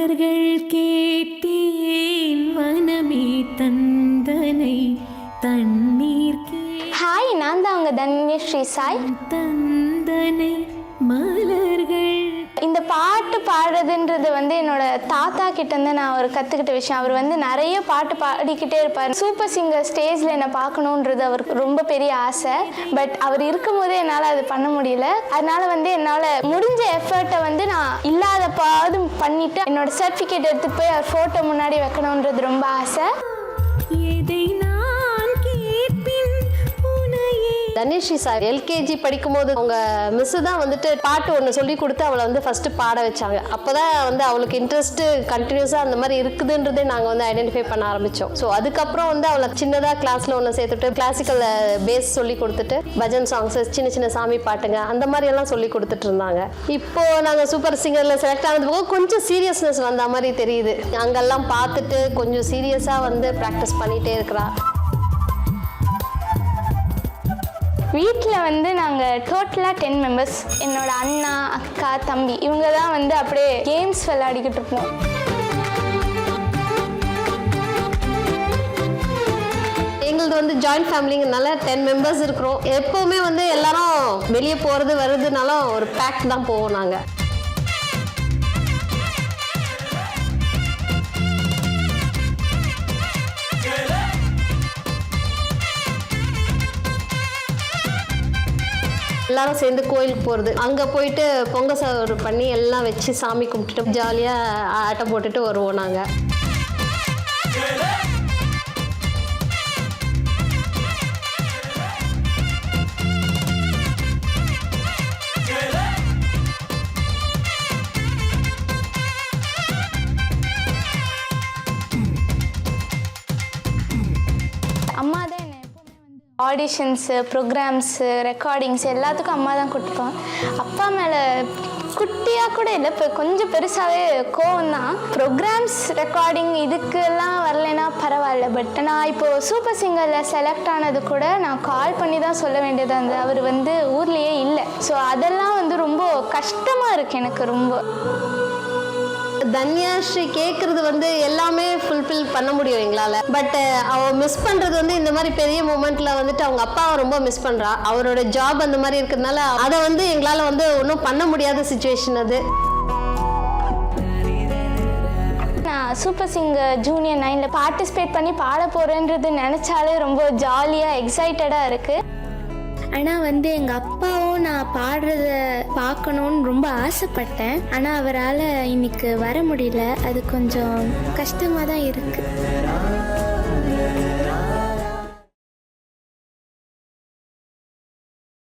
மலர்கள் கேட்டேன் வனமே தந்தனை தண்ணீர் ஹாய் நான் தான் அவங்க தன்யஸ்ரீ சாய். தந்தனை மலர்கள் இந்த பாட்டு பாடுறதுன்றது வந்து என்னோட தாத்தா கிட்ட இருந்து நான் ஒரு கற்றுக்கிட்ட விஷயம். அவர் வந்து நிறைய பாட்டு பாடிக்கிட்டே இருப்பார். சூப்பர் சிங்கர் ஸ்டேஜில் என்னை பார்க்கணுன்றது அவருக்கு ரொம்ப பெரிய ஆசை. பட் அவர் இருக்கும்போதே என்னால் அது பண்ண முடியல. அதனால வந்து என்னால் முடிஞ்ச எஃபர்ட்டை வந்து நான் இல்லாதப்பாவது பண்ணிவிட்டு என்னோடய சர்டிஃபிகேட் எடுத்து போய் அவர் ஃபோட்டோ முன்னாடி வைக்கணுன்றது ரொம்ப ஆசை. தனேஷி சார் எல்கேஜி படிக்கும்போது அவங்க மிஸ் தான் வந்துட்டு பாட்டு ஒன்று சொல்லி கொடுத்து அவளை வந்து ஃபர்ஸ்ட் பாட வச்சாங்க. அப்போதான் வந்து அவளுக்கு இன்ட்ரெஸ்ட் கண்டினியூஸாக அந்த மாதிரி இருக்குதுன்றதே நாங்கள் வந்து ஐடென்டிஃபை பண்ண ஆரம்பித்தோம் ஸோ அதுக்கப்புறம் வந்து அவளை சின்னதாக கிளாஸில் ஒன்று சேர்த்துட்டு கிளாசிக்கல் பேஸ் சொல்லி கொடுத்துட்டு பஜன் சாங்ஸ் சின்ன சின்ன சாமி பாட்டுங்க அந்த மாதிரி எல்லாம் சொல்லி கொடுத்துட்டு இருந்தாங்க. இப்போ நாங்கள் சூப்பர் சிங்கரில் செலக்ட் ஆனது போக கொஞ்சம் சீரியஸ்னஸ் வந்த மாதிரி தெரியுது. அங்கெல்லாம் பார்த்துட்டு கொஞ்சம் சீரியஸாக வந்து ப்ராக்டிஸ் பண்ணிகிட்டே இருக்கிறா. வீட்டில் வந்து நாங்கள் டோட்டலாக டென் மெம்பர்ஸ் என்னோட அண்ணா அக்கா தம்பி இவங்க தான் வந்து அப்படியே கேம்ஸ் விளையாடிக்கிட்டு இருப்போம். எங்களது வந்து ஜாயிண்ட் ஃபேமிலிங்கிறனால டென் மெம்பர்ஸ் இருக்கிறோம். எப்போவுமே வந்து எல்லாரும் வெளியே போகிறது வருதுனாலும் ஒரு பேக் தான் போவோம் நாங்கள் எல்லாரும் சேர்ந்து கோயிலுக்கு போகிறது அங்கே போயிட்டு பொங்க சோறு பண்ணி எல்லாம் வச்சு சாமி கும்பிட்டுட்டு ஜாலியாக ஆட்டம் போட்டுட்டு வருவோம் நாங்கள் ஆடிஷன்ஸு ப்ரோக்ராம்ஸு ரெக்கார்டிங்ஸ் எல்லாத்துக்கும் அம்மா தான் கொடுப்பான் அப்பா மேலே குட்டியாக கூட இல்லை இப்போ கொஞ்சம் பெருசாகவே கோவம் தான். ப்ரோக்ராம்ஸ் ரெக்கார்டிங் இதுக்கெல்லாம் வரலைன்னா பரவாயில்ல. பட் நான் இப்போது சூப்பர் சிங்கரில் செலக்ட் ஆனது கூட நான் கால் பண்ணி தான் சொல்ல வேண்டியதாக இருந்தது. அவர் வந்து ஊர்லேயே இல்லை. ஸோ அதெல்லாம் வந்து ரொம்ப கஷ்டமாக இருக்குது எனக்கு ரொம்ப. தன்யாஸ்ரீ கேட்குறது வந்து எல்லாமே ஃபுல்ஃபில் பண்ண முடியும் எங்களால். பட் அவ மிஸ் பண்ணுறது வந்து இந்த மாதிரி பெரிய மூமெண்ட்டில் வந்துட்டு அவங்க அப்பாவை ரொம்ப மிஸ் பண்ணுறா அவரோட ஜாப் அந்த மாதிரி இருக்கிறதுனால அதை வந்து எங்களால் வந்து ஒன்றும் பண்ண முடியாத சுச்சுவேஷன் அது. நான் சூப்பர் சிங்கர் ஜூனியர் நைனில் பார்ட்டிசிபேட் பண்ணி பாட போகிறேன்றது நினச்சாலே ரொம்ப ஜாலியாக எக்ஸைட்டடாக இருக்குது ஆனால் வந்து எங்கள் அப்பாவும் நான் பாடுறத பார்க்கணுன்னு ரொம்ப ஆசைப்பட்டேன். ஆனால் அவரால் இன்னைக்கு வர முடியல. அது கொஞ்சம் கஷ்டமாக தான் இருக்குது